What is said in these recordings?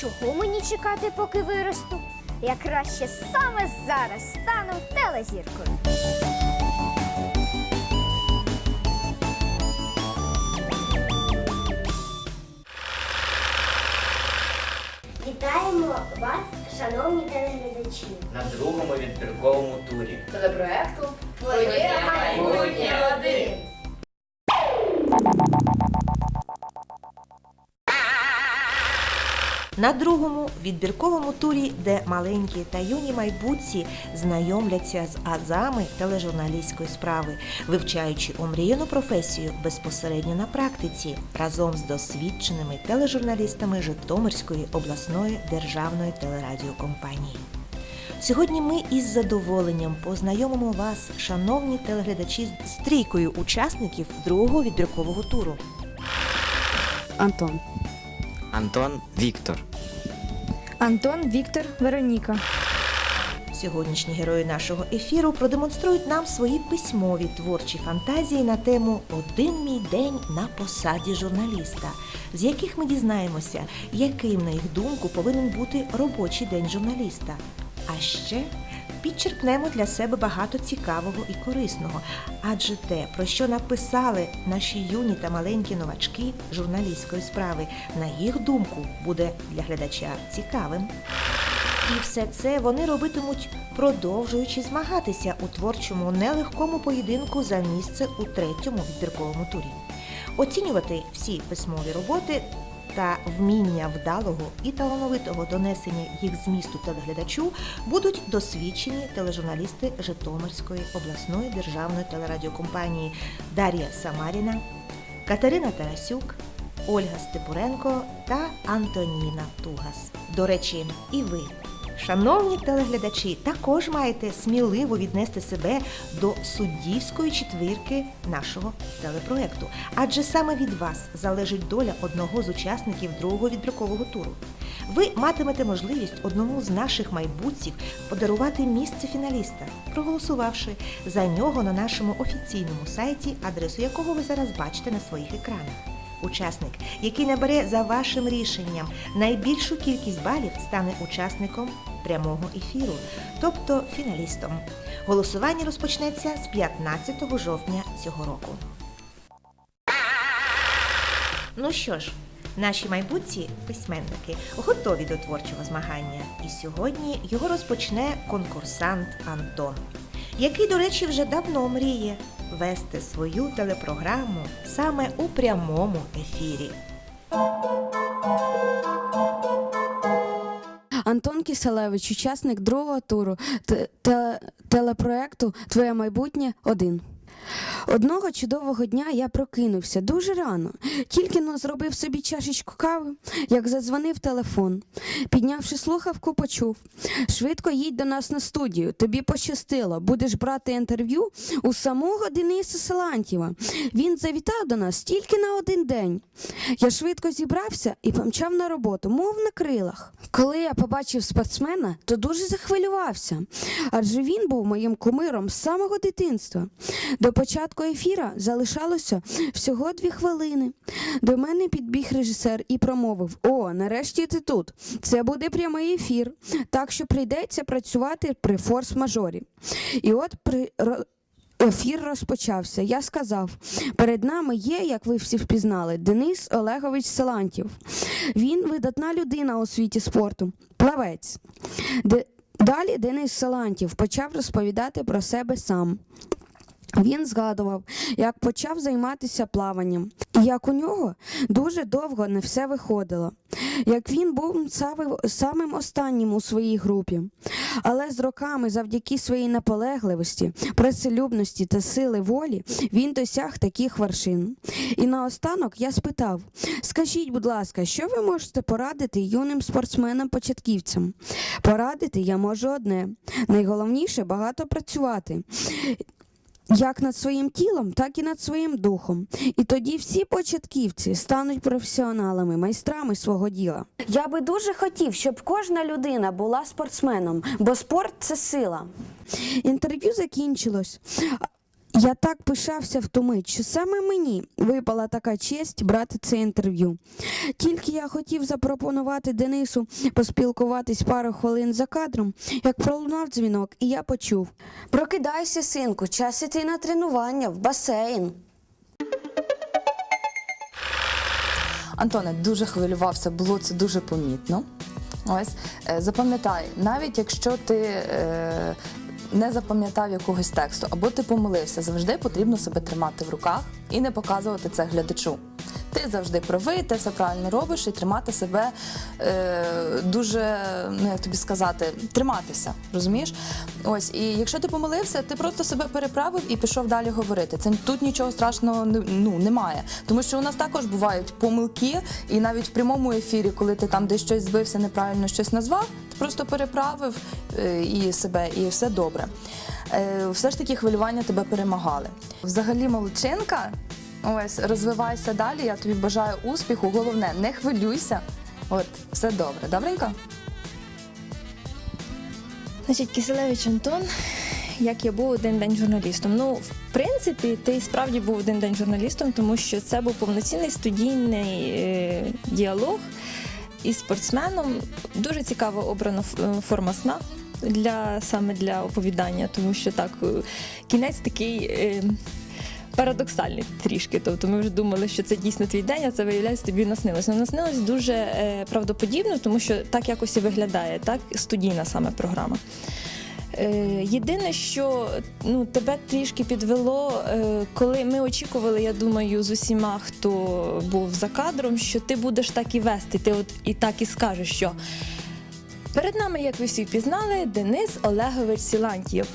Чого мені чекати, поки виросту? Я краще саме зараз стану телезіркою. Вітаємо вас, шановні телеглядачі. на другому відбірковому турі. телепроекту Твоє майбутнє один. На другому відбірковому турі, де маленькі та юні майбутці знайомляться з азами тележурналістської справи, вивчаючи омріяну професію безпосередньо на практиці разом з досвідченими тележурналістами Житомирської обласної державної телерадіокомпанії. Сьогодні ми із задоволенням познайомимо вас, шановні телеглядачі, з трійкою учасників другого відбіркового туру. Антон. Антон Віктор. Антон, Віктор, Вероніка. Сьогоднішні герої нашого ефіру продемонструють нам свої письмові творчі фантазії на тему Один мій день на посаді журналіста, з яких ми дізнаємося, яким, на їх думку, повинен бути робочий день журналіста. А ще підчеркнемо для себе багато цікавого і корисного, адже те, про що написали наші юні та маленькі новачки журналістської справи, на їх думку, буде для глядача цікавим. І все це вони робитимуть, продовжуючи змагатися у творчому нелегкому поєдинку за місце у третьому відбірковому турі. Оцінювати всі письмові роботи та вміння вдалого і талановитого донесення їх змісту телеглядачу будуть досвідчені тележурналісти Житомирської обласної державної телерадіокомпанії Дар'я Самаріна, Катерина Тарасюк, Ольга Степуренко та Антоніна Тугас. До речі, і ви, шановні телеглядачі, також маєте сміливо віднести себе до суддівської четвірки нашого телепроекту, адже саме від вас залежить доля одного з учасників другого відбіркового туру. Ви матимете можливість одному з наших майбутців подарувати місце фіналіста, проголосувавши за нього на нашому офіційному сайті, адресу якого ви зараз бачите на своїх екранах. Учасник, який набере за вашим рішенням найбільшу кількість балів, стане учасником прямого ефіру, тобто фіналістом. Голосування розпочнеться з 15 жовтня цього року. Ну що ж, наші майбутні письменники готові до творчого змагання, і сьогодні його розпочне конкурсант Антон, який, до речі, вже давно мріє вести свою телепрограму саме у прямому ефірі. Антон Киселевич, учасник другого туру те- те- телепроекту Твоє майбутнє один. Одного чудового дня я прокинувся дуже рано. Тільки но зробив собі чашечку кави, як задзвонив телефон. Піднявши слухавку, почув. Швидко їдь до нас на студію. Тобі пощастило. Будеш брати інтерв'ю у самого Дениса Силантьєва. Він завітав до нас тільки на один день. Я швидко зібрався і помчав на роботу, мов на крилах. Коли я побачив спортсмена, то дуже захвилювався, адже він був моїм кумиром з самого дитинства. До початку ефіра залишалося всього дві хвилини. До мене підбіг режисер і промовив: О, нарешті ти тут. Це буде прямий ефір, так що прийдеться працювати при форс-мажорі. І от при Ефір розпочався. Я сказав: перед нами є, як ви всі впізнали, Денис Олегович Силантів. Він видатна людина у світі спорту, плавець. Далі Денис Силантів почав розповідати про себе сам. Він згадував, як почав займатися плаванням, і як у нього дуже довго не все виходило, як він був самим- останнім у своїй групі. Але з роками, завдяки своїй наполегливості, працелюбності та сили волі, він досяг таких вершин. І наостанок я спитав: скажіть, будь ласка, що ви можете порадити юним спортсменам-початківцям? Порадити я можу одне: найголовніше багато працювати. Як над своїм тілом, так і над своїм духом. І тоді всі початківці стануть професіоналами, майстрами свого діла. Я би дуже хотів, щоб кожна людина була спортсменом, бо спорт це сила. Інтерв'ю закінчилось. Я так пишався в ту мить, що саме мені випала така честь брати це інтерв'ю. Тільки я хотів запропонувати Денису поспілкуватись пару хвилин за кадром, як пролунав дзвінок, і я почув: Прокидайся, синку, час іти на тренування в басейн. Антоне дуже хвилювався, було це дуже помітно. Ось е, запам'ятай, навіть якщо ти е, не запам'ятав якогось тексту або ти помилився, завжди потрібно себе тримати в руках і не показувати це глядачу. Ти завжди правий, ти все правильно робиш і тримати себе е, дуже, ну як тобі сказати, триматися, розумієш? Ось, і якщо ти помилився, ти просто себе переправив і пішов далі говорити. Це тут нічого страшного ну, немає. Тому що у нас також бувають помилки, і навіть в прямому ефірі, коли ти там десь щось збився, неправильно щось назвав, ти просто переправив е, і себе, і все добре. Е, все ж таки хвилювання тебе перемагали. Взагалі, молодчинка. Ось розвивайся далі. Я тобі бажаю успіху. Головне, не хвилюйся. От, все добре. Добренько? Значить, Киселевич Антон, як я був один день журналістом. Ну, в принципі, ти справді був один день журналістом, тому що це був повноцінний студійний е, діалог із спортсменом. Дуже цікаво обрана е, форма сна для саме для оповідання, тому що так, е, кінець такий. Е, Парадоксальний трішки, тобто ми вже думали, що це дійсно твій день, а це виявляється тобі наснилось. Ну, наснилось дуже е, правдоподібно, тому що так якось і виглядає, так студійна саме програма. Е, єдине, що ну, тебе трішки підвело, е, коли ми очікували, я думаю, з усіма, хто був за кадром, що ти будеш так і вести. Ти от і так і скажеш, що перед нами, як ви всі впізнали, Денис Олегович Сілантьєв.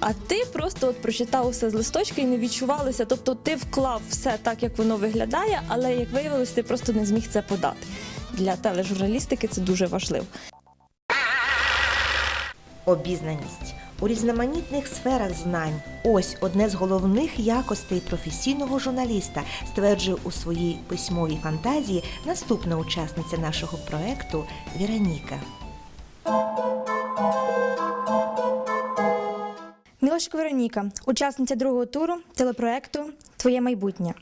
А ти просто от прочитав все з листочка і не відчувалося. Тобто ти вклав все так, як воно виглядає, але як виявилось, ти просто не зміг це подати. Для тележурналістики це дуже важливо. Обізнаність у різноманітних сферах знань. Ось одне з головних якостей професійного журналіста, стверджує у своїй письмовій фантазії наступна учасниця нашого проекту Віроніка. Мілошик Вероніка, учасниця другого туру телепроекту Твоє майбутнє.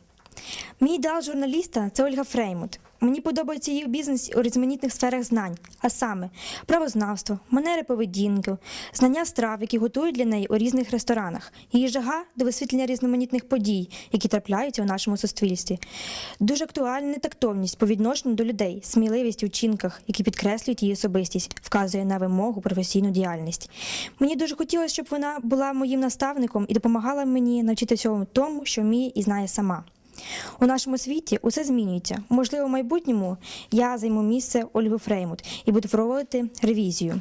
Мій ідеал журналіста це Ольга Фреймут. Мені подобається її бізнес у різноманітних сферах знань, а саме правознавство, манери поведінки, знання страв, які готують для неї у різних ресторанах, її жага до висвітлення різноманітних подій, які трапляються у нашому суспільстві. Дуже актуальна тактовність по відношенню до людей, сміливість у вчинках, які підкреслюють її особистість, вказує на вимогу професійну діяльність. Мені дуже хотілося, щоб вона була моїм наставником і допомагала мені навчити всьому тому, що вміє і знає сама. У нашому світі усе змінюється. Можливо, в майбутньому я займу місце Ольги Фреймут і буду проводити ревізію.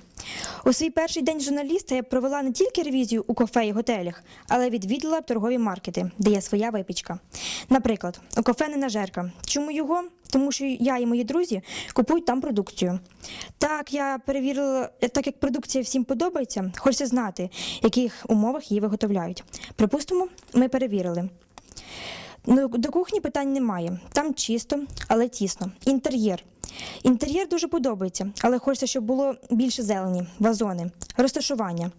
У свій перший день журналіста я провела не тільки ревізію у кафе і готелях, але відвідала торгові маркети, де є своя випічка. Наприклад, у кафе «Нена Жерка». Чому його? Тому що я і мої друзі купують там продукцію. Так, я перевірила, так як продукція всім подобається, хочеться знати, в яких умовах її виготовляють. Припустимо, ми перевірили. Ну, до кухні питань немає. Там чисто, але тісно. Інтер'єр. Інтер'єр дуже подобається, але хочеться, щоб було більше зелені, вазони, розташування.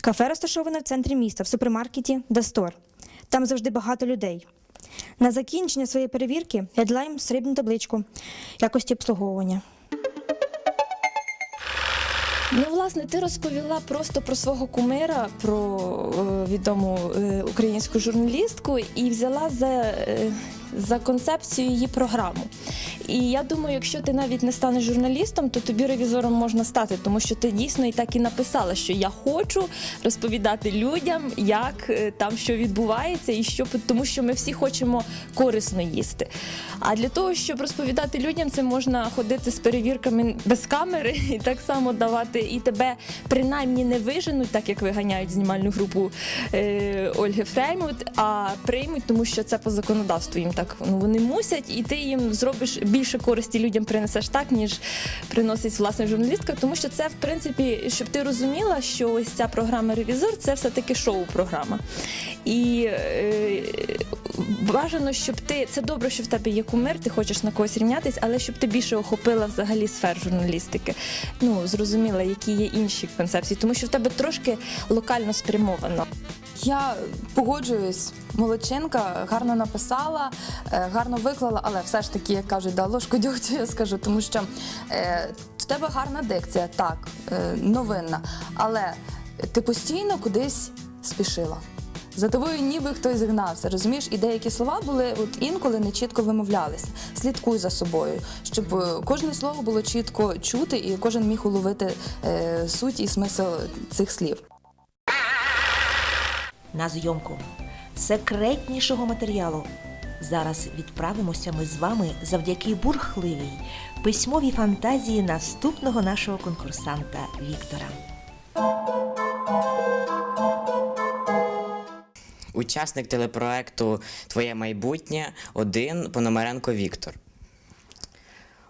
Кафе розташоване в центрі міста, в супермаркеті Дастор. Там завжди багато людей. На закінчення своєї перевірки я дала їм срібну табличку якості обслуговування. Власне, ти розповіла просто про свого кумира, про е, відому е, українську журналістку, і взяла за, е, за концепцію її програму. І я думаю, якщо ти навіть не станеш журналістом, то тобі ревізором можна стати, тому що ти дійсно і так і написала, що я хочу розповідати людям, як е, там що відбувається, і що тому, що ми всі хочемо корисно їсти. А для того, щоб розповідати людям, це можна ходити з перевірками без камери і так само давати і тебе принаймні не виженуть, так як виганяють знімальну групу е, Ольги Фреймут, а приймуть, тому що це по законодавству їм так ну вони мусять, і ти їм зробиш більше користі людям принесеш так, ніж приносить власне журналістка. Тому що це в принципі, щоб ти розуміла, що ось ця програма Ревізор це все таки шоу-програма. І е, бажано, щоб ти це добре, що в тебе є кумир, ти хочеш на когось рівнятись, але щоб ти більше охопила взагалі сфер журналістики. Ну зрозуміла, які є інші концепції, тому що в тебе трошки локально спрямовано. Я погоджуюсь, молодчинка гарно написала, е, гарно виклала, але все ж таки, як кажуть, да, ложку дьогтю я скажу, тому що е, в тебе гарна дикція, так, е, новинна, але ти постійно кудись спішила. За тобою ніби хтось згнався, розумієш? І деякі слова були от інколи не чітко вимовлялися. Слідкуй за собою, щоб е, кожне слово було чітко чути, і кожен міг уловити е, суть і смисл цих слів. На зйомку секретнішого матеріалу. Зараз відправимося ми з вами завдяки бурхливій письмовій фантазії наступного нашого конкурсанта Віктора. Учасник телепроекту Твоє майбутнє один Пономаренко Віктор.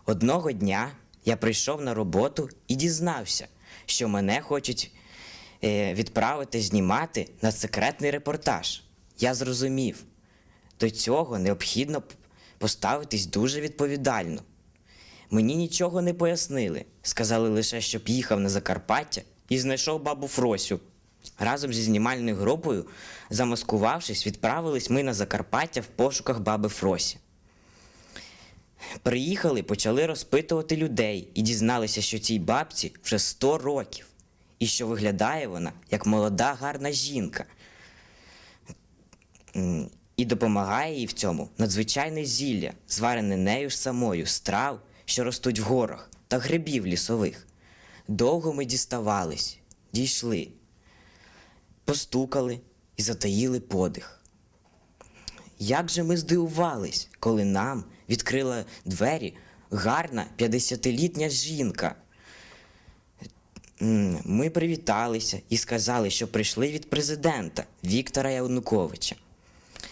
Одного дня я прийшов на роботу і дізнався, що мене хочуть відправити знімати на секретний репортаж. Я зрозумів, до цього необхідно поставитись дуже відповідально. Мені нічого не пояснили. Сказали лише, щоб їхав на Закарпаття і знайшов бабу Фросю. Разом зі знімальною групою, замаскувавшись, відправились ми на Закарпаття в пошуках баби Фросі. Приїхали, почали розпитувати людей і дізналися, що цій бабці вже 100 років, і що виглядає вона як молода гарна жінка. І допомагає їй в цьому надзвичайне зілля, зварене нею ж самою, з трав, що ростуть в горах, та грибів лісових. Довго ми діставались, дійшли, постукали і затаїли подих. Як же ми здивувались, коли нам відкрила двері гарна 50-літня жінка. Ми привіталися і сказали, що прийшли від президента Віктора Януковича.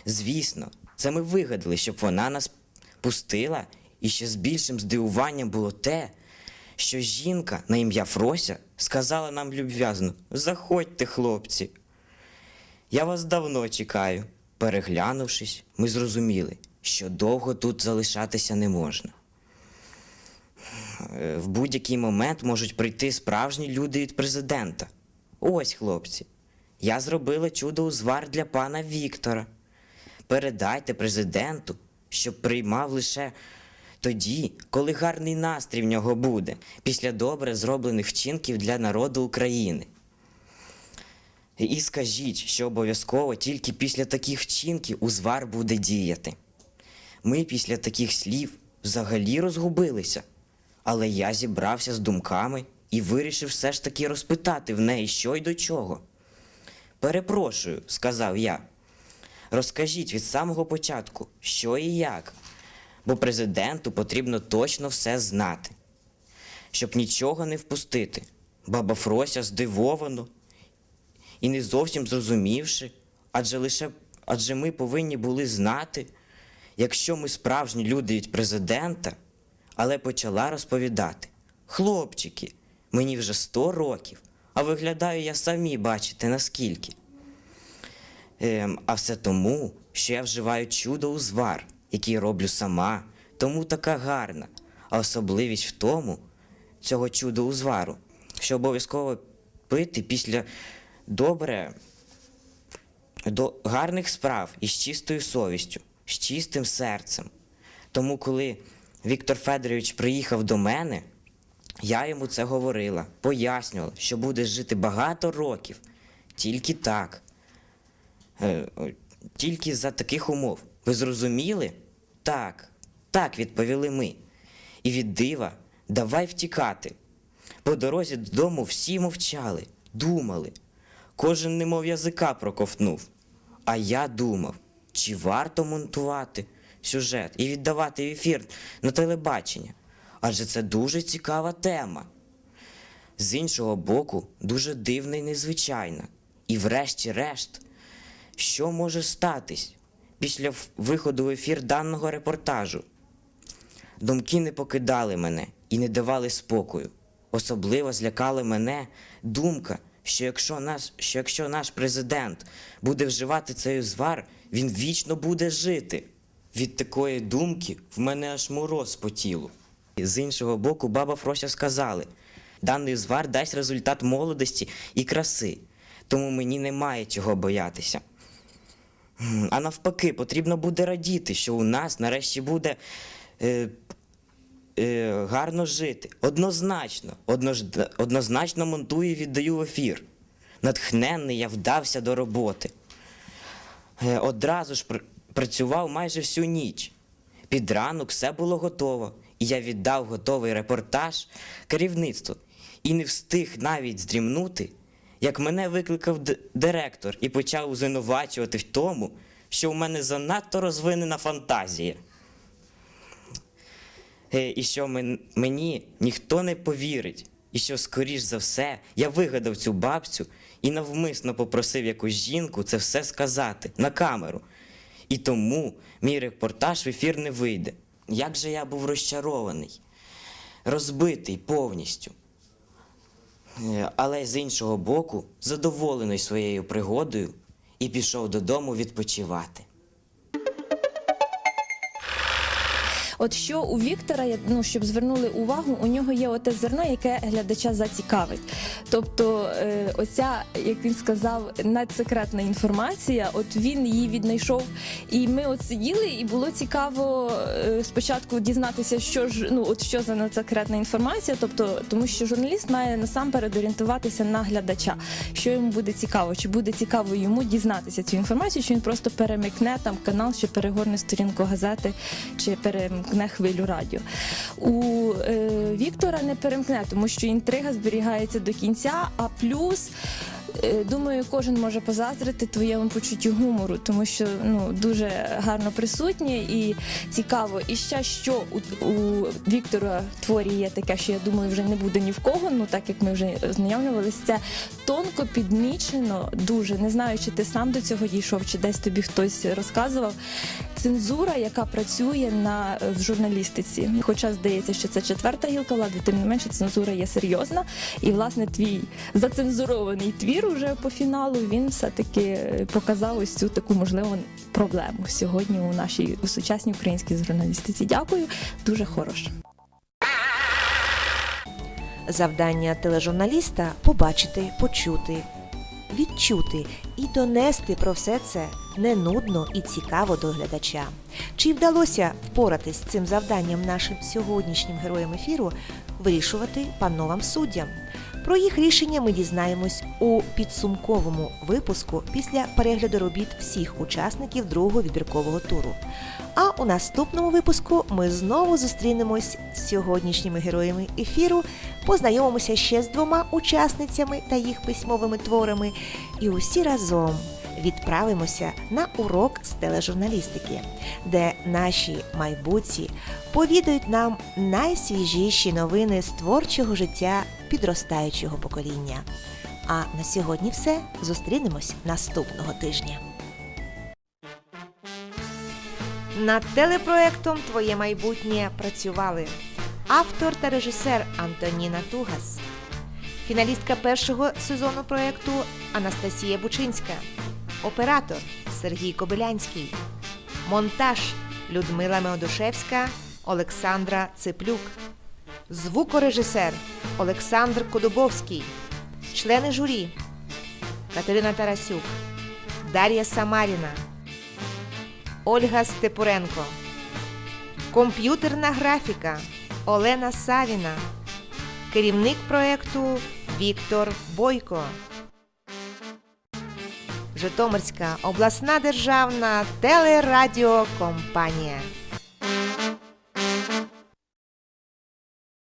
Звісно, це ми вигадали, щоб вона нас пустила, і ще з більшим здивуванням було те, що жінка на ім'я Фрося сказала нам люб'язно: Заходьте, хлопці. Я вас давно чекаю. Переглянувшись, ми зрозуміли, що довго тут залишатися не можна. Е, В будь-який момент можуть прийти справжні люди від президента. Ось, хлопці, я зробила чудо узвар для пана Віктора. Передайте президенту, щоб приймав лише тоді, коли гарний настрій в нього буде, після добре зроблених вчинків для народу України. І скажіть, що обов'язково тільки після таких вчинків узвар буде діяти. Ми після таких слів взагалі розгубилися, але я зібрався з думками і вирішив все ж таки розпитати в неї, що й до чого. Перепрошую, сказав я. Розкажіть від самого початку, що і як, бо президенту потрібно точно все знати, щоб нічого не впустити. Баба Фрося здивовано і не зовсім зрозумівши, адже лише адже ми повинні були знати, якщо ми справжні люди від президента, але почала розповідати: хлопчики, мені вже 100 років, а виглядаю я самі бачите наскільки. Ем, а все тому, що я вживаю чудо узвар, який роблю сама, тому така гарна. А особливість в тому, цього чудо узвару, що обов'язково пити після добре до гарних справ і з чистою совістю, з чистим серцем. Тому, коли Віктор Федорович приїхав до мене, я йому це говорила, пояснювала, що буде жити багато років, тільки так. Е, Тільки за таких умов. Ви зрозуміли? Так, так, відповіли ми. і від дива давай втікати. По дорозі додому всі мовчали, думали. Кожен немов язика проковтнув. А я думав, чи варто монтувати сюжет і віддавати ефір на телебачення? Адже це дуже цікава тема. З іншого боку, дуже дивна і незвичайна. І врешті-решт, що може статись після виходу в ефір даного репортажу? Думки не покидали мене і не давали спокою. Особливо злякала мене думка, що якщо наш, що якщо наш президент буде вживати цей звар, він вічно буде жити. Від такої думки в мене аж мороз по тілу. З іншого боку, баба Фрося сказали: даний звар дасть результат молодості і краси, тому мені немає чого боятися. А навпаки, потрібно буде радіти, що у нас нарешті буде е, е, гарно жити. Однозначно, однож- однозначно монтую і віддаю в ефір. Натхненний я вдався до роботи. Е, одразу ж працював майже всю ніч. Під ранок все було готово, і я віддав готовий репортаж керівництву. І не встиг навіть здрімнути, як мене викликав директор і почав звинувачувати в тому, що в мене занадто розвинена фантазія. Е, І що мені ніхто не повірить, і що, скоріш за все, я вигадав цю бабцю і навмисно попросив якусь жінку це все сказати на камеру. І тому мій репортаж в ефір не вийде. Як же я був розчарований, розбитий повністю. Е, Але з іншого боку, задоволений своєю пригодою і пішов додому відпочивати. От що у Віктора, ну щоб звернули увагу, у нього є оте зерно, яке глядача зацікавить. Тобто, е, оця, як він сказав, надсекретна інформація, от він її віднайшов. І ми от сиділи, і було цікаво е, спочатку дізнатися, що ж ну от що за надсекретна інформація. Тобто, тому що журналіст має насамперед орієнтуватися на глядача, що йому буде цікаво, чи буде цікаво йому дізнатися цю інформацію, чи він просто перемикне там канал, чи перегорне сторінку газети, чи перемкне хвилю радіо. У е, Віктора не перемкне, тому що інтрига зберігається до кінця, а плюс. Е, Думаю, кожен може позаздрити твоєму почуттю гумору, тому що ну дуже гарно присутнє і цікаво. І ще що у, у Віктора творі є таке, що я думаю, вже не буде ні в кого. Ну так як ми вже ознайомлювалися, це тонко підмічено. Дуже не знаю, чи ти сам до цього дійшов, чи десь тобі хтось розказував. Цензура, яка працює на в журналістиці, хоча здається, що це четверта гілка влади, тим не менше цензура є серйозна. І власне твій зацензурований твір уже по фіналу він все таки показав ось цю таку можливу проблему сьогодні у нашій у сучасній українській журналістиці. Дякую, дуже хороше. Завдання тележурналіста побачити, почути, відчути і донести про все це не нудно і цікаво до глядача. Чи вдалося впоратись з цим завданням нашим сьогоднішнім героям ефіру, вирішувати пановам суддям. Про їх рішення ми дізнаємось у підсумковому випуску після перегляду робіт всіх учасників другого відбіркового туру. А у наступному випуску ми знову зустрінемось з сьогоднішніми героями ефіру, познайомимося ще з двома учасницями та їх письмовими творами, і усі разом відправимося на урок з тележурналістики, де наші майбутці повідають нам найсвіжіші новини з творчого життя підростаючого покоління. А на сьогодні все. Зустрінемось наступного тижня. Над телепроектом Твоє майбутнє працювали автор та режисер Антоніна Тугас, фіналістка першого сезону проекту Анастасія Бучинська, оператор Сергій Кобилянський, монтаж Людмила Меодушевська, Олександра Циплюк, звукорежисер Олександр Кодубовський, члени журі Катерина Тарасюк, Дар'я Самаріна. Ольга Степуренко. Комп'ютерна графіка Олена Савіна. Керівник проекту Віктор Бойко. Житомирська обласна державна телерадіокомпанія.